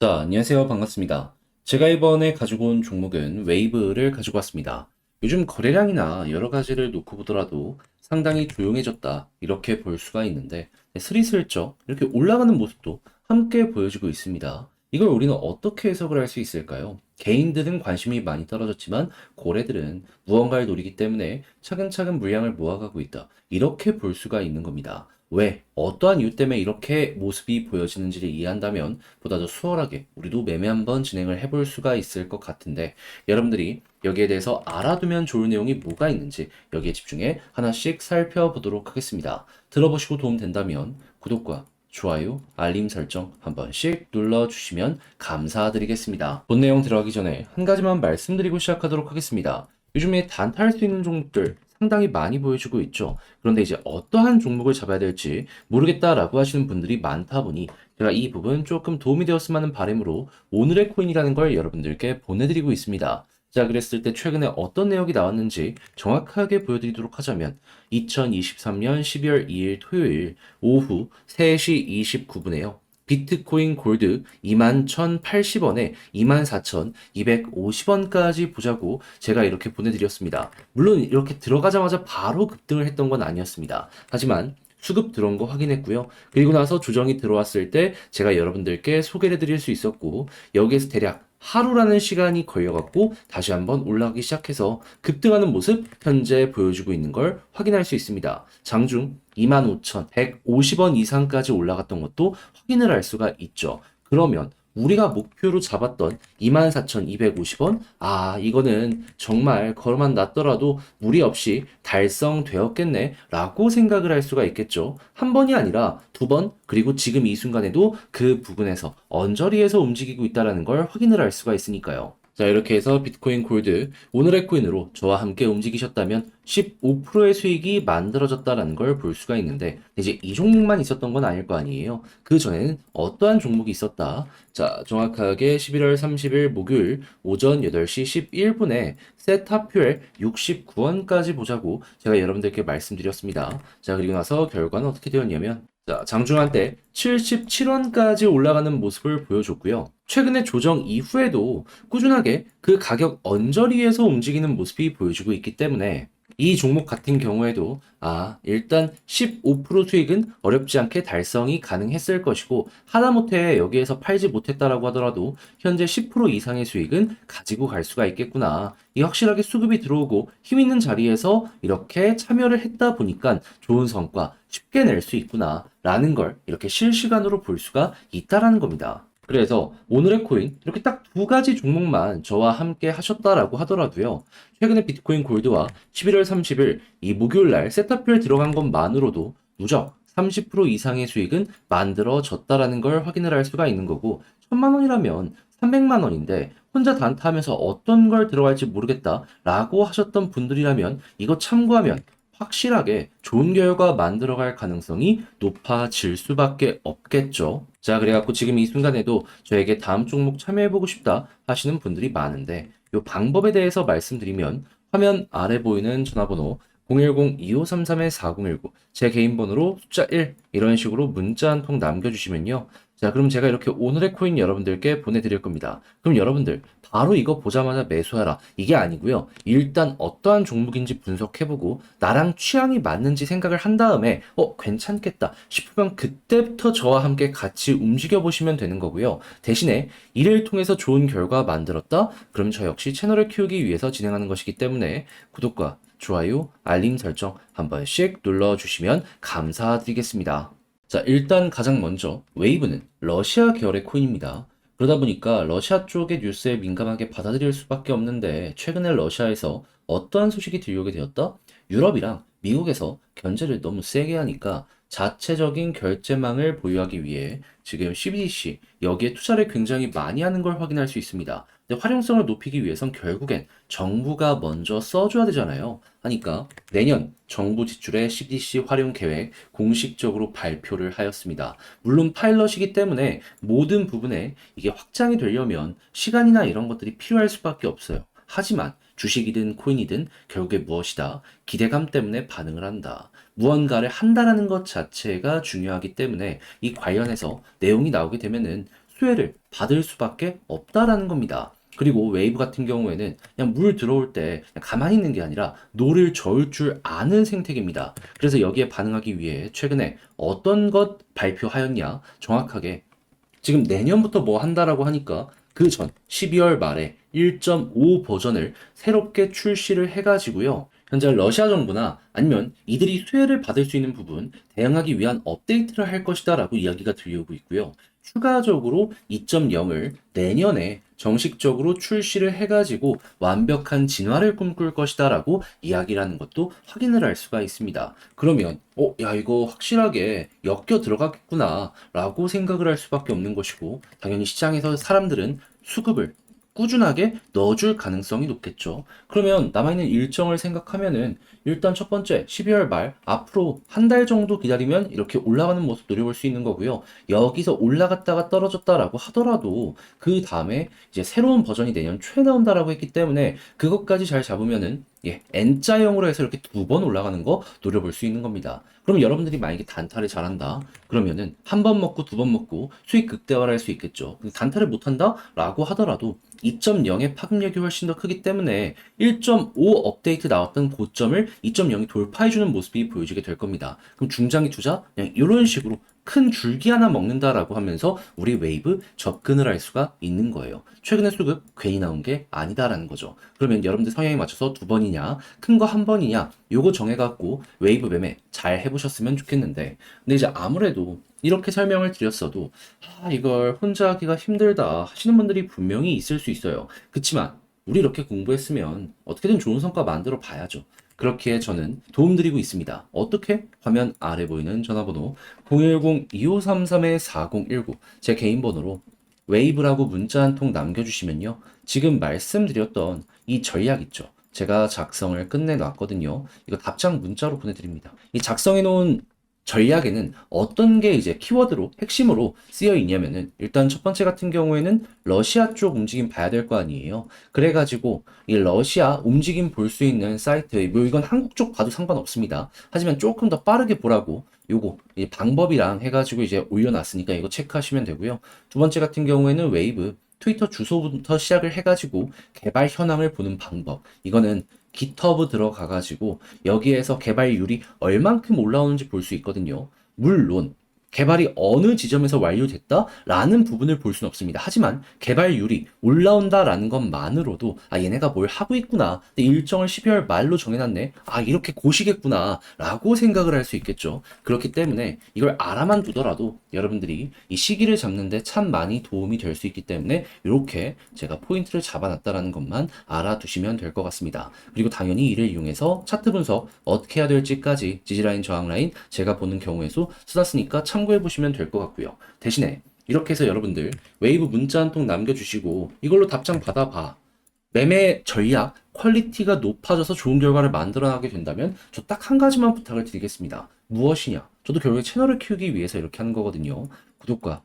자, 안녕하세요. 반갑습니다. 제가 이번에 가지고 온 종목은 웨이브를 가지고 왔습니다. 요즘 거래량이나 여러 가지를 놓고 보더라도 상당히 조용해졌다. 이렇게 볼 수가 있는데, 네, 스리슬쩍 이렇게 올라가는 모습도 함께 보여주고 있습니다. 이걸 우리는 어떻게 해석을 할 수 있을까요? 개인들은 관심이 많이 떨어졌지만 고래들은 무언가를 노리기 때문에 차근차근 물량을 모아가고 있다. 이렇게 볼 수가 있는 겁니다. 왜? 어떠한 이유 때문에 이렇게 모습이 보여지는지를 이해한다면 보다 더 수월하게 우리도 매매 한번 진행을 해볼 수가 있을 것 같은데 여러분들이 여기에 대해서 알아두면 좋을 내용이 뭐가 있는지 여기에 집중해 하나씩 살펴보도록 하겠습니다. 들어보시고 도움 된다면 구독과 좋아요, 알림 설정 한 번씩 눌러주시면 감사드리겠습니다. 본 내용 들어가기 전에 한 가지만 말씀드리고 시작하도록 하겠습니다. 요즘에 단타할 수 있는 종목들 상당히 많이 보여주고 있죠. 그런데 이제 어떠한 종목을 잡아야 될지 모르겠다라고 하시는 분들이 많다 보니 제가 이 부분 조금 도움이 되었으면 하는 바람으로 오늘의 코인이라는 걸 여러분들께 보내드리고 있습니다. 자, 그랬을 때 최근에 어떤 내역이 나왔는지 정확하게 보여드리도록 하자면 2023년 12월 2일 토요일 오후 3시 29분에요. 비트코인 골드 21,080원에 24,250원까지 보자고 제가 이렇게 보내드렸습니다. 물론 이렇게 들어가자마자 바로 급등을 했던 건 아니었습니다. 하지만 수급 들어온 거 확인했고요. 그리고 나서 조정이 들어왔을 때 제가 여러분들께 소개를 드릴 수 있었고 여기에서 대략 하루라는 시간이 걸려갖고 다시 한번 올라가기 시작해서 급등하는 모습 현재 보여주고 있는 걸 확인할 수 있습니다. 장중 25,150원 이상까지 올라갔던 것도 확인을 할 수가 있죠. 그러면 우리가 목표로 잡았던 24,250원? 아, 이거는 정말 걸어만 놨더라도 무리 없이 달성되었겠네. 라고 생각을 할 수가 있겠죠. 한 번이 아니라 두 번, 그리고 지금 이 순간에도 그 부분에서 언저리에서 움직이고 있다는 걸 확인을 할 수가 있으니까요. 자, 이렇게 해서 비트코인 골드 오늘의 코인으로 저와 함께 움직이셨다면 15%의 수익이 만들어졌다는 걸 볼 수가 있는데 이제 이 종목만 있었던 건 아닐 거 아니에요. 그 전에는 어떠한 종목이 있었다. 자, 정확하게 11월 30일 목요일 오전 8시 11분에 세타퓨엘 69원까지 보자고 제가 여러분들께 말씀드렸습니다. 자, 그리고 나서 결과는 어떻게 되었냐면 자, 장중한 때 77원까지 올라가는 모습을 보여줬고요. 최근에 조정 이후에도 꾸준하게 그 가격 언저리에서 움직이는 모습이 보여주고 있기 때문에 이 종목 같은 경우에도 아 일단 15% 수익은 어렵지 않게 달성이 가능했을 것이고 하다못해 여기에서 팔지 못했다라고 하더라도 현재 10% 이상의 수익은 가지고 갈 수가 있겠구나 이 확실하게 수급이 들어오고 힘 있는 자리에서 이렇게 참여를 했다 보니까 좋은 성과 쉽게 낼 수 있구나 라는 걸 이렇게 실시간으로 볼 수가 있다라는 겁니다. 그래서 오늘의 코인 이렇게 딱 두 가지 종목만 저와 함께 하셨다라고 하더라도요. 최근에 비트코인 골드와 11월 30일 이 목요일 날 세타표에 들어간 것만으로도 누적 30% 이상의 수익은 만들어졌다라는 걸 확인을 할 수가 있는 거고 천만 원이라면 300만 원인데 혼자 단타하면서 어떤 걸 들어갈지 모르겠다라고 하셨던 분들이라면 이거 참고하면 확실하게 좋은 결과 만들어갈 가능성이 높아질 수밖에 없겠죠. 자, 그래갖고 지금 이 순간에도 저에게 다음 종목 참여해보고 싶다 하시는 분들이 많은데 이 방법에 대해서 말씀드리면 화면 아래 보이는 전화번호 010-2533-4019 제 개인 번호로 숫자 1 이런 식으로 문자 한 통 남겨주시면요. 자, 그럼 제가 이렇게 오늘의 코인 여러분들께 보내드릴 겁니다. 그럼 여러분들 바로 이거 보자마자 매수하라. 이게 아니고요. 일단 어떠한 종목인지 분석해보고 나랑 취향이 맞는지 생각을 한 다음에 어, 괜찮겠다 싶으면 그때부터 저와 함께 같이 움직여 보시면 되는 거고요. 대신에 이를 통해서 좋은 결과 만들었다? 그럼 저 역시 채널을 키우기 위해서 진행하는 것이기 때문에 구독과 좋아요, 알림 설정 한 번씩 눌러주시면 감사드리겠습니다. 자, 일단 가장 먼저 웨이브는 러시아 계열의 코인입니다. 그러다 보니까 러시아 쪽의 뉴스에 민감하게 받아들일 수밖에 없는데 최근에 러시아에서 어떠한 소식이 들려오게 되었다? 유럽이랑 미국에서 견제를 너무 세게 하니까 자체적인 결제망을 보유하기 위해 지금 CBDC 여기에 투자를 굉장히 많이 하는 걸 확인할 수 있습니다. 근데 활용성을 높이기 위해선 결국엔 정부가 먼저 써줘야 되잖아요. 하니까 내년 정부 지출의 CBDC 활용 계획 공식적으로 발표를 하였습니다. 물론 파일럿이기 때문에 모든 부분에 이게 확장이 되려면 시간이나 이런 것들이 필요할 수밖에 없어요. 하지만 주식이든 코인이든 결국에 무엇이다? 기대감 때문에 반응을 한다. 무언가를 한다라는 것 자체가 중요하기 때문에 이 관련해서 내용이 나오게 되면은 수혜를 받을 수밖에 없다라는 겁니다. 그리고 웨이브 같은 경우에는 그냥 물 들어올 때 가만히 있는 게 아니라 노를 저을 줄 아는 생태계입니다. 그래서 여기에 반응하기 위해 최근에 어떤 것 발표하였냐 정확하게 지금 내년부터 뭐 한다라고 하니까 그 전 12월 말에 1.5 버전을 새롭게 출시를 해가지고요. 현재 러시아 정부나 아니면 이들이 수혜를 받을 수 있는 부분 대응하기 위한 업데이트를 할 것이다 라고 이야기가 들려오고 있고요. 추가적으로 2.0을 내년에 정식적으로 출시를 해가지고 완벽한 진화를 꿈꿀 것이다 라고 이야기라는 것도 확인을 할 수가 있습니다. 그러면 어, 야 이거 확실하게 엮여 들어가겠구나 라고 생각을 할 수밖에 없는 것이고 당연히 시장에서 사람들은 수급을 꾸준하게 넣어줄 가능성이 높겠죠. 그러면 남아있는 일정을 생각하면은 일단 첫 번째 12월 말 앞으로 한 달 정도 기다리면 이렇게 올라가는 모습 노려볼 수 있는 거고요. 여기서 올라갔다가 떨어졌다라고 하더라도 그 다음에 이제 새로운 버전이 내년 초에 나온다라고 했기 때문에 그것까지 잘 잡으면은 예, N자형으로 해서 이렇게 두 번 올라가는 거 노려볼 수 있는 겁니다. 그럼 여러분들이 만약에 단타를 잘한다. 그러면은 한 번 먹고 두 번 먹고 수익 극대화를 할 수 있겠죠. 단타를 못한다? 라고 하더라도 2.0의 파급력이 훨씬 더 크기 때문에 1.5 업데이트 나왔던 고점을 2.0이 돌파해주는 모습이 보여지게 될 겁니다. 그럼 중장기 투자? 그냥 이런 식으로 큰 줄기 하나 먹는다라고 하면서 우리 웨이브 접근을 할 수가 있는 거예요. 최근에 수급 괜히 나온 게 아니다라는 거죠. 그러면 여러분들 성향에 맞춰서 두 번이냐, 큰 거 한 번이냐, 요거 정해갖고 웨이브 매매 잘 해보셨으면 좋겠는데, 근데 이제 아무래도 이렇게 설명을 드렸어도, 아, 이걸 혼자 하기가 힘들다 하시는 분들이 분명히 있을 수 있어요. 그치만, 우리 이렇게 공부했으면 어떻게든 좋은 성과 만들어 봐야죠. 그렇게 저는 도움드리고 있습니다. 어떻게? 화면 아래 보이는 전화번호 010-2533-4019 제 개인 번호로 웨이브라고 문자 한 통 남겨주시면요. 지금 말씀드렸던 이 전략 있죠. 제가 작성을 끝내놨거든요. 이거 답장 문자로 보내드립니다. 이 작성해놓은 전략에는 어떤 게 이제 키워드로 핵심으로 쓰여 있냐면은 일단 첫 번째 같은 경우에는 러시아 쪽 움직임 봐야 될 거 아니에요. 그래가지고 이 러시아 움직임 볼 수 있는 사이트 뭐 이건 한국 쪽 봐도 상관없습니다. 하지만 조금 더 빠르게 보라고 요거 이 방법이랑 해가지고 이제 올려놨으니까 이거 체크하시면 되고요. 두 번째 같은 경우에는 웨이브 트위터 주소부터 시작을 해가지고 개발 현황을 보는 방법. 이거는 깃허브 들어가가지고 여기에서 개발률이 얼만큼 올라오는지 볼 수 있거든요. 물론 개발이 어느 지점에서 완료됐다라는 부분을 볼 수는 없습니다. 하지만 개발률이 올라온다라는 것만으로도 아 얘네가 뭘 하고 있구나. 일정을 12월 말로 정해놨네. 아 이렇게 고시겠구나라고 생각을 할 수 있겠죠. 그렇기 때문에 이걸 알아만 두더라도 여러분들이 이 시기를 잡는데 참 많이 도움이 될 수 있기 때문에 이렇게 제가 포인트를 잡아놨다라는 것만 알아두시면 될 것 같습니다. 그리고 당연히 이를 이용해서 차트 분석 어떻게 해야 될지까지 지지라인 저항라인 제가 보는 경우에도 써놨으니까 참 고해 보시면 될 것 같고요. 대신에 이렇게 해서 여러분들 웨이브 문자 한 통 남겨주시고 이걸로 답장 받아봐. 매매 전략 퀄리티가 높아져서 좋은 결과를 만들어나게 된다면 저 딱 한 가지만 부탁을 드리겠습니다. 무엇이냐? 저도 결국에 채널을 키우기 위해서 이렇게 하는 거거든요. 구독과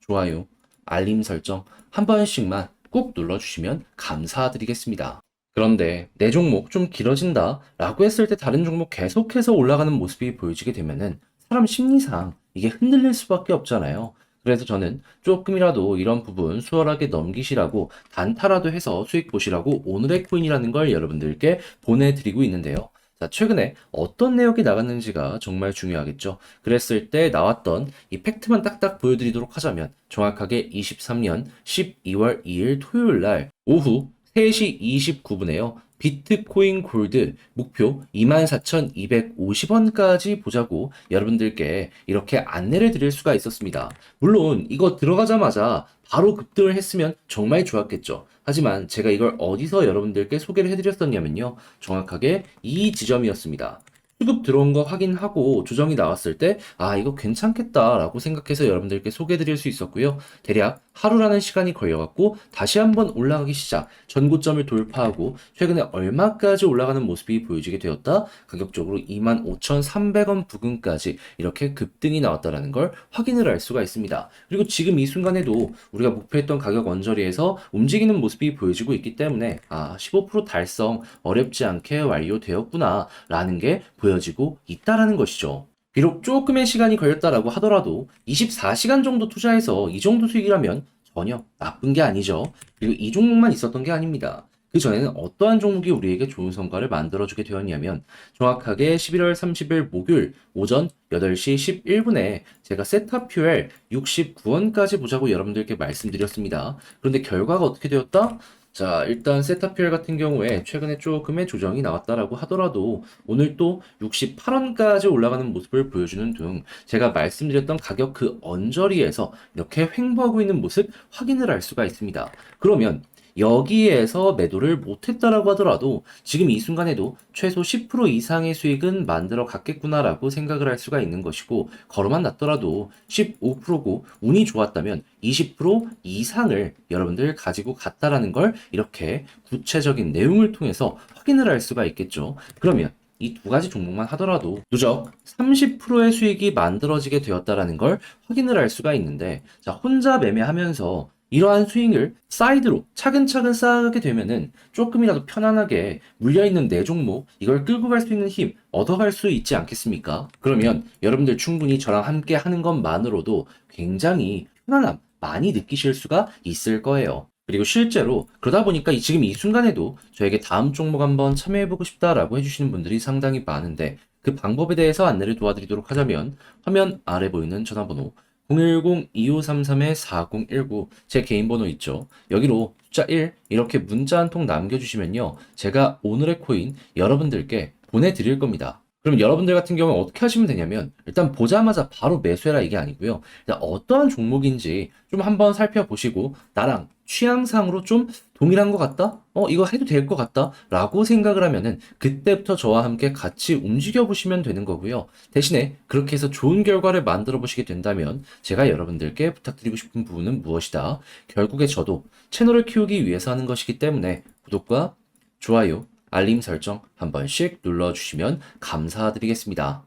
좋아요, 알림 설정 한 번씩만 꾹 눌러주시면 감사드리겠습니다. 그런데 내 종목 좀 길어진다 라고 했을 때 다른 종목 계속해서 올라가는 모습이 보여지게 되면은 사람 심리상 이게 흔들릴 수밖에 없잖아요. 그래서 저는 조금이라도 이런 부분 수월하게 넘기시라고 단타라도 해서 수익 보시라고 오늘의 코인이라는 걸 여러분들께 보내드리고 있는데요. 자, 최근에 어떤 내역이 나갔는지가 정말 중요하겠죠. 그랬을 때 나왔던 이 팩트만 딱딱 보여드리도록 하자면 정확하게 23년 12월 2일 토요일 날 오후 3시 29분에요. 비트코인 골드 목표 24,250원까지 보자고 여러분들께 이렇게 안내를 드릴 수가 있었습니다. 물론 이거 들어가자마자 바로 급등을 했으면 정말 좋았겠죠. 하지만 제가 이걸 어디서 여러분들께 소개를 해드렸었냐면요. 정확하게 이 지점이었습니다. 수급 들어온 거 확인하고 조정이 나왔을 때, 아, 이거 괜찮겠다라고 생각해서 여러분들께 소개해드릴 수 있었고요. 대략 하루라는 시간이 걸려갖고 다시 한번 올라가기 시작, 전고점을 돌파하고 최근에 얼마까지 올라가는 모습이 보여지게 되었다. 가격적으로 25,300원 부근까지 이렇게 급등이 나왔다라는 걸 확인을 할 수가 있습니다. 그리고 지금 이 순간에도 우리가 목표했던 가격 언저리에서 움직이는 모습이 보여지고 있기 때문에 아, 15% 달성 어렵지 않게 완료되었구나라는 게 보여지고 있다라는 것이죠. 비록 조금의 시간이 걸렸다라고 하더라도 24시간 정도 투자해서 이 정도 수익이라면 전혀 나쁜 게 아니죠. 그리고 이 종목만 있었던 게 아닙니다. 그 전에는 어떠한 종목이 우리에게 좋은 성과를 만들어주게 되었냐면 정확하게 11월 30일 목요일 오전 8시 11분에 제가 세타퓨엘 69원까지 보자고 여러분들께 말씀드렸습니다. 그런데 결과가 어떻게 되었다? 자, 일단 세타퓨엘 같은 경우에 최근에 조금의 조정이 나왔다라고 하더라도 오늘 또 68원까지 올라가는 모습을 보여주는 등 제가 말씀드렸던 가격 그 언저리에서 이렇게 횡보하고 있는 모습 확인을 할 수가 있습니다. 그러면 여기에서 매도를 못했다라고 하더라도 지금 이 순간에도 최소 10% 이상의 수익은 만들어 갔겠구나라고 생각을 할 수가 있는 것이고 걸어만 놨더라도 15%고 운이 좋았다면 20% 이상을 여러분들 가지고 갔다라는 걸 이렇게 구체적인 내용을 통해서 확인을 할 수가 있겠죠. 그러면 이두 가지 종목만 하더라도 누적 30%의 수익이 만들어지게 되었다라는 걸 확인을 할 수가 있는데 자 혼자 매매하면서 이러한 스윙을 사이드로 차근차근 쌓게 되면은 조금이라도 편안하게 물려있는 내 종목 이걸 끌고 갈 수 있는 힘 얻어갈 수 있지 않겠습니까? 그러면 여러분들 충분히 저랑 함께 하는 것만으로도 굉장히 편안함 많이 느끼실 수가 있을 거예요. 그리고 실제로 그러다 보니까 이- 지금 이 순간에도 저에게 다음 종목 한번 참여해보고 싶다라고 해주시는 분들이 상당히 많은데 그 방법에 대해서 안내를 도와드리도록 하자면 화면 아래 보이는 전화번호 010-2533-4019 제 개인 번호 있죠. 여기로 숫자 1 이렇게 문자 한 통 남겨주시면요. 제가 오늘의 코인 여러분들께 보내드릴 겁니다. 그럼 여러분들 같은 경우는 어떻게 하시면 되냐면 일단 보자마자 바로 매수해라 이게 아니고요. 어떠한 종목인지 좀 한번 살펴보시고 나랑 취향상으로 좀 동일한 것 같다? 어, 이거 해도 될 것 같다? 라고 생각을 하면은 그때부터 저와 함께 같이 움직여 보시면 되는 거고요. 대신에 그렇게 해서 좋은 결과를 만들어 보시게 된다면 제가 여러분들께 부탁드리고 싶은 부분은 무엇이다? 결국에 저도 채널을 키우기 위해서 하는 것이기 때문에 구독과 좋아요, 알림 설정 한 번씩 눌러주시면 감사드리겠습니다.